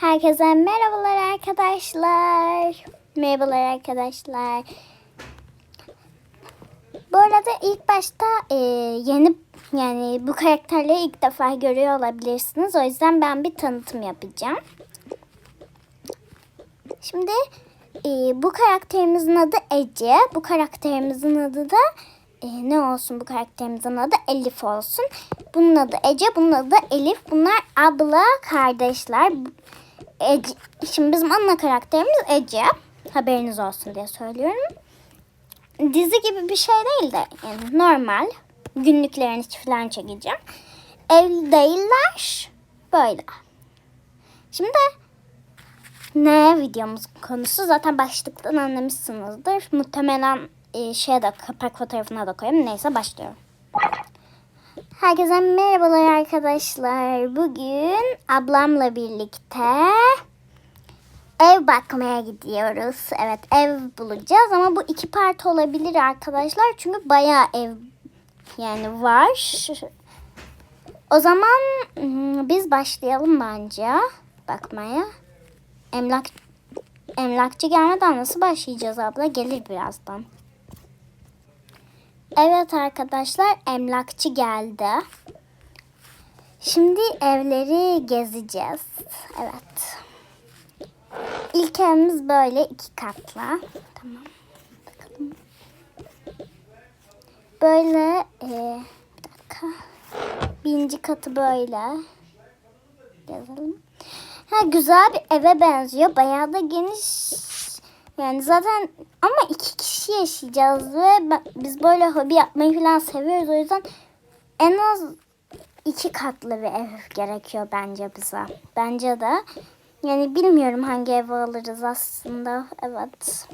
Herkese merhabalar arkadaşlar. Merhabalar arkadaşlar. Bu arada ilk başta e, yeni yani bu karakterleri ilk defa görüyor olabilirsiniz. O yüzden ben bir tanıtım yapacağım. Şimdi e, bu karakterimizin adı Ece. Bu karakterimizin adı da e, ne olsun bu karakterimizin adı Elif olsun. Bunun adı Ece, bunun adı Elif. Bunlar abla kardeşler. Ece, şimdi bizim ana karakterimiz Ece. Haberiniz olsun diye söylüyorum. Dizi gibi bir şey değil de yani normal. Günlüklerini falan çekeceğim. Evli değiller. Böyle. Şimdi ne videomuz konusu zaten başlıktan anlamışsınızdır. Muhtemelen e, şeye de kapak fotoğrafına da koyayım. Neyse başlıyorum. Herkese merhabalar arkadaşlar. Bugün ablamla birlikte ev bakmaya gidiyoruz. Evet ev bulacağız ama bu iki part olabilir arkadaşlar. Çünkü bayağı ev yani var. O zaman hmm, biz başlayalım bence bakmaya. Emlak emlakçı gelmeden nasıl başlayacağız abla? Gelir birazdan. Evet arkadaşlar emlakçı geldi. Şimdi evleri gezeceğiz. Evet. İlk evimiz böyle iki katlı. Tamam. Bakalım. Böyle e, bir dakika. Birinci katı böyle. Yazalım. Ha güzel bir eve benziyor. Bayağı da geniş. Yani zaten ama iki kişi yaşayacağız ve biz böyle hobi yapmayı falan seviyoruz. O yüzden en az iki katlı bir ev gerekiyor bence bize. Bence de. Yani bilmiyorum hangi evi alırız aslında. Evet.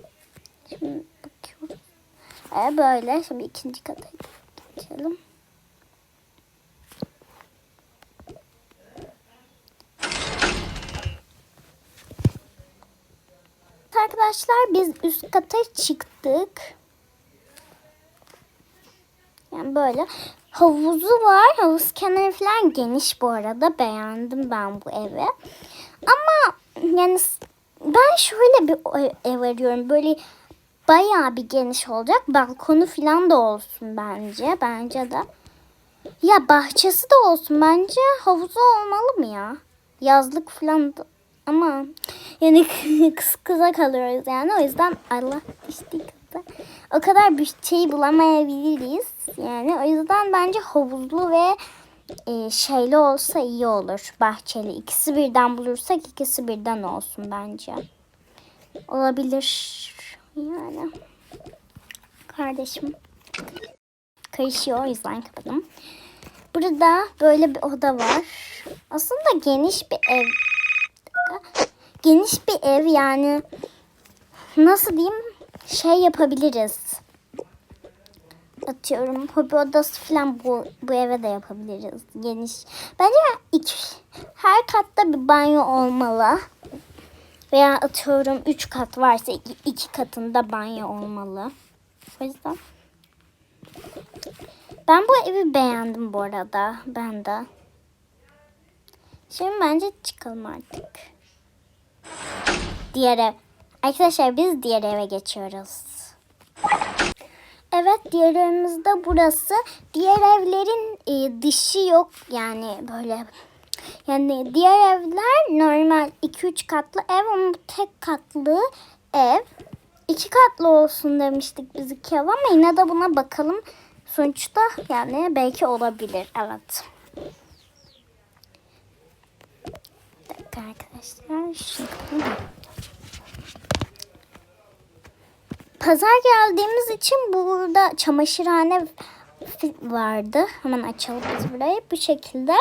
Şimdi bakıyorum. Ee, böyle. Şimdi ikinci kata geçelim. Arkadaşlar biz üst kata çıktık. Yani böyle havuzu var. Havuz kenarı falan geniş bu arada. Beğendim ben bu evi. Ama yani ben şöyle bir ev arıyorum. Böyle bayağı bir geniş olacak. Balkonu falan da olsun bence. Bence de. Ya bahçesi de olsun bence. Havuzu olmalı mı ya? Yazlık falan da ama yani kız kıza kalıyoruz yani. O yüzden Allah işte kızda. O kadar bütçeyi bulamayabiliriz. Yani o yüzden bence havuzlu ve e, şeyli olsa iyi olur. Bahçeli. İkisi birden bulursak ikisi birden olsun bence. Olabilir. Yani. Kardeşim. Karışıyor o yüzden kapadım. Burada böyle bir oda var. Aslında geniş bir ev geniş bir ev yani nasıl diyeyim şey yapabiliriz. Atıyorum hobi odası falan bu, bu eve de yapabiliriz. Geniş. Bence iki, her katta bir banyo olmalı. Veya atıyorum üç kat varsa iki katında banyo olmalı. O yüzden ben bu evi beğendim bu arada. Ben de. Şimdi bence çıkalım artık. Diğer ev. Arkadaşlar biz diğer eve geçiyoruz. Evet diğer evimiz burası. Diğer evlerin e, dışı yok yani böyle. Yani diğer evler normal 2-3 katlı ev ama tek katlı ev. İki katlı olsun demiştik biz iki ev ama yine de buna bakalım. Sonuçta yani belki olabilir. Evet. Bir dakika arkadaşlar. Kapatayım. Pazar geldiğimiz için burada çamaşırhane vardı. Hemen açalım biz burayı. Bu şekilde.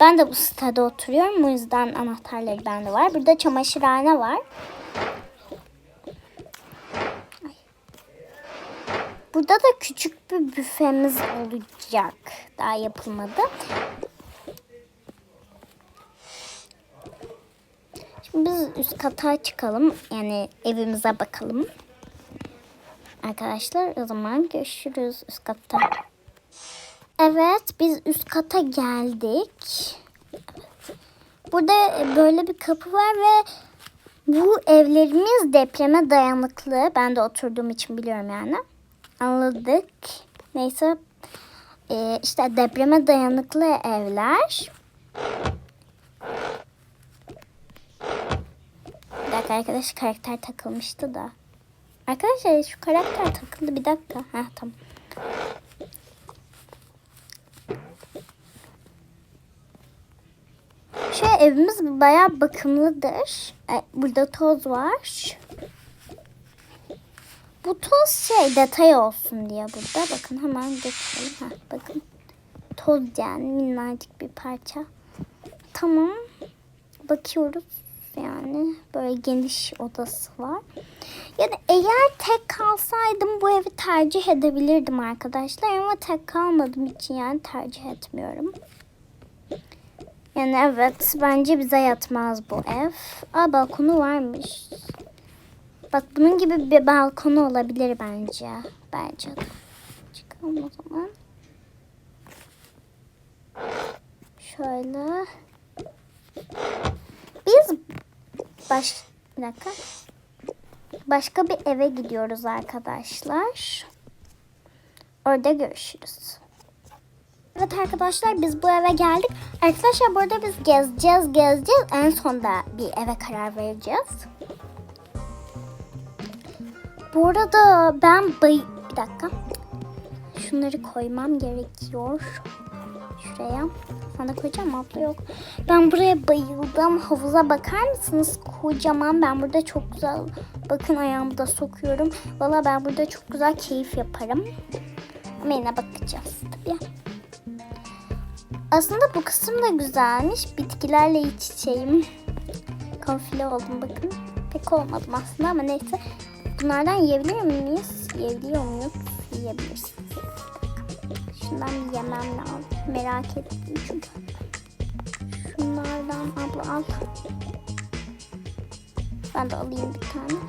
Ben de bu sitede oturuyorum. O yüzden anahtarları bende var. Burada çamaşırhane var. Burada da küçük bir büfemiz olacak. Daha yapılmadı. Biz üst kata çıkalım. Yani evimize bakalım. Arkadaşlar o zaman görüşürüz üst katta. Evet biz üst kata geldik. Burada böyle bir kapı var ve bu evlerimiz depreme dayanıklı. Ben de oturduğum için biliyorum yani. Anladık. Neyse e, işte depreme dayanıklı evler. Dakika arkadaş karakter takılmıştı da. Arkadaşlar şu karakter takıldı bir dakika. Heh tamam. Şu evimiz bayağı bakımlıdır. E, Burada toz var. Bu toz şey detay olsun diye burada. Bakın hemen gösterelim. Heh, bakın. Toz yani minnacık bir parça. Tamam. Bakıyoruz. Yani böyle geniş odası var. Yani eğer tek kalsaydım bu evi tercih edebilirdim arkadaşlar. Ama tek kalmadığım için yani tercih etmiyorum. Yani evet bence bize yatmaz bu ev. Aa balkonu varmış. Bak bunun gibi bir balkonu olabilir bence. Bence de. Çıkalım o zaman. Şöyle. Biz baş bir dakika. Başka bir eve gidiyoruz arkadaşlar. Orada görüşürüz. Evet arkadaşlar biz bu eve geldik. Arkadaşlar burada biz gezeceğiz gezeceğiz. En sonda bir eve karar vereceğiz. Bu arada ben bay... Bir dakika. Şunları koymam gerekiyor. Şuraya. Sana koyacağım abla yok. Ben buraya bayıldım. Havuza bakar mısınız? Kocaman. Ben burada çok güzel... Bakın ayağımı da sokuyorum. Valla ben burada çok güzel keyif yaparım. Ama bakacağız tabii. Aslında bu kısım da güzelmiş. Bitkilerle iç içeyim. Konfile oldum bakın. Pek olmadım aslında ama neyse. Bunlardan yiyebilir miyiz? Yiyebiliyor muyuz? Yiyebiliriz. Şundan yemem lazım. Merak ettim çünkü. Şunlardan abla al. Ben de alayım bir tane.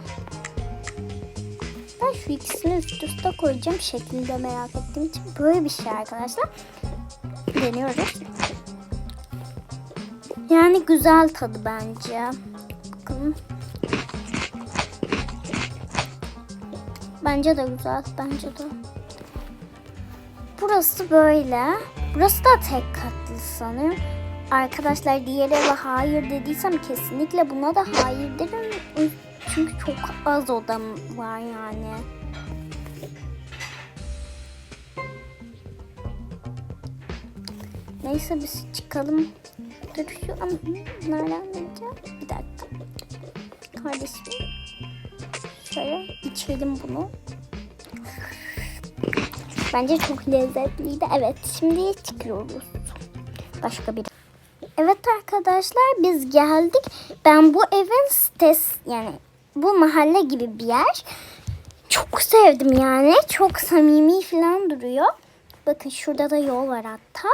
Ben şu ikisini üst üste koyacağım şeklinde merak ettiğim için böyle bir şey arkadaşlar. Deniyoruz. Yani güzel tadı bence. Bakın. Bence de güzel. Bence de. Burası böyle. Burası da tek katlı sanırım. Arkadaşlar diğer eve hayır dediysem kesinlikle buna da hayır derim. Çünkü çok az odam var yani. Neyse biz çıkalım. Dur şu an nereden vereceğim? Bir dakika. Kardeşim. Şöyle içelim bunu. Bence çok lezzetliydi. Evet şimdi çıkıyoruz. Başka bir. Evet arkadaşlar biz geldik. Ben bu evin stes yani bu mahalle gibi bir yer. Çok sevdim yani. Çok samimi falan duruyor. Bakın şurada da yol var hatta.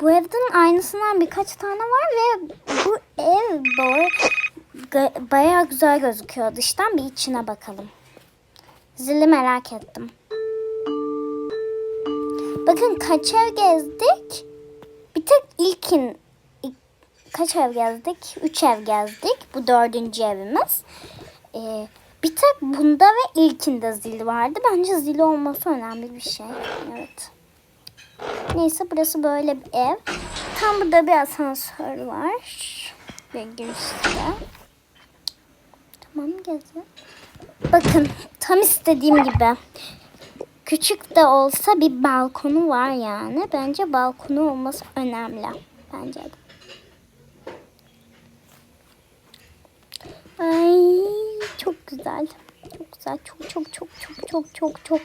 Bu evden aynısından birkaç tane var ve bu ev bayağı güzel gözüküyor dıştan. Bir içine bakalım. Zili merak ettim. Bakın kaç ev gezdik. Bir tek ilkin ilk- kaç ev gezdik? Üç ev gezdik. Bu dördüncü evimiz. Ee, bir tek bunda ve ilkinde zil vardı. Bence zil olması önemli bir şey. Evet. Neyse burası böyle bir ev. Tam burada bir asansör var. Ve girişte. Tamam gezin. Bakın tam istediğim gibi. Küçük de olsa bir balkonu var yani. Bence balkonu olması önemli. Bence de. Ay çok güzel. Çok güzel. Çok çok çok çok çok çok çok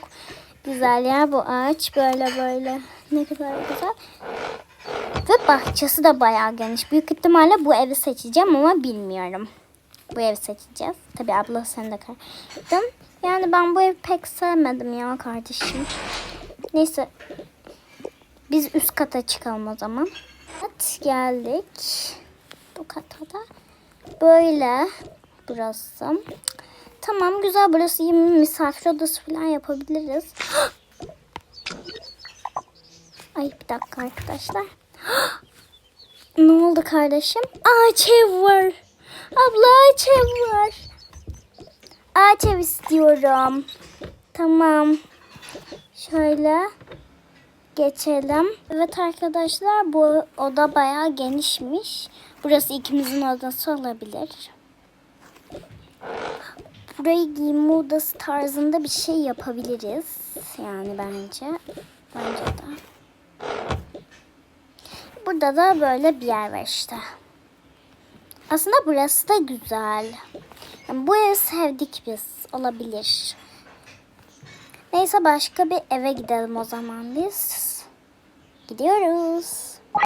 güzel ya bu ağaç böyle böyle. Ne kadar güzel. Ve bahçesi de bayağı geniş. Büyük ihtimalle bu evi seçeceğim ama bilmiyorum. Bu evi seçeceğiz. Tabii abla sen de kardın. Yani ben bu evi pek sevmedim ya kardeşim. Neyse. Biz üst kata çıkalım o zaman. Evet geldik. Bu kata da. Böyle burası. Tamam güzel burası iyi misafir odası falan yapabiliriz. Ay bir dakika arkadaşlar. Ne oldu kardeşim? Ağaç ev var. Abla ağaç ev var. Ağaç ev istiyorum. Tamam. Şöyle geçelim. Evet arkadaşlar bu oda bayağı genişmiş. Burası ikimizin odası olabilir. Burayı giyinme odası tarzında bir şey yapabiliriz. Yani bence. Bence de. Burada da böyle bir yer var işte. Aslında burası da güzel. Yani bu evi sevdik biz. Olabilir. Neyse başka bir eve gidelim o zaman biz. Gidiyoruz.